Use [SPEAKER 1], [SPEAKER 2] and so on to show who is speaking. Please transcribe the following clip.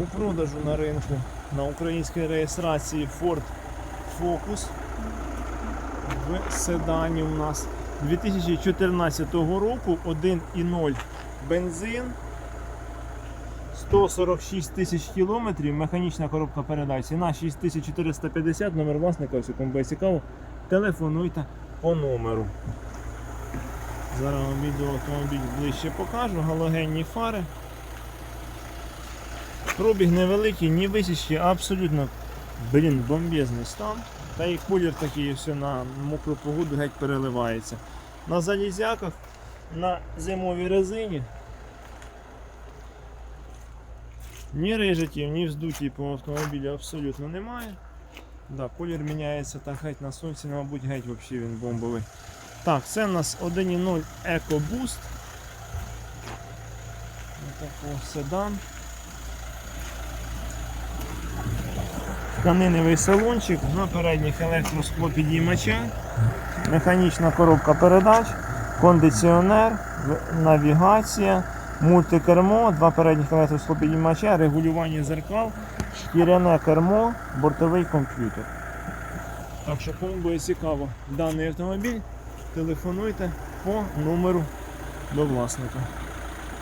[SPEAKER 1] У продажу на ринку на українській реєстрації Ford Focus в седані у нас 2014 року 1,0 бензин 146 тисяч кілометрів, механічна коробка передач, ціна 6450, номер власника, ось кому буде цікаво, телефонуйте по номеру. Зараз вам відео автомобіль ближче покажу, галогенні фари. Пробіг невеликий, ні висічки, абсолютно блін, бомбезний стан. Та і колір такий все на мокру погоду геть переливається. На залізяках, на зимовій резині. Ні рижиків, ні вздутів по автомобілі абсолютно немає. Да, колір міняється так геть на сонці, ну, мабуть, геть взагалі він бомбовий. Так, це у нас 1.0 EcoBoost. Отакий седан. Тканиневий салончик, на передніх електросклопідіймача, механічна коробка передач, кондиціонер, навігація, мультикермо, два передніх електросклопідіймача, регулювання зеркал, шкіряне кермо, бортовий комп'ютер. Так що кому буде цікаво даний автомобіль, телефонуйте по номеру до власника.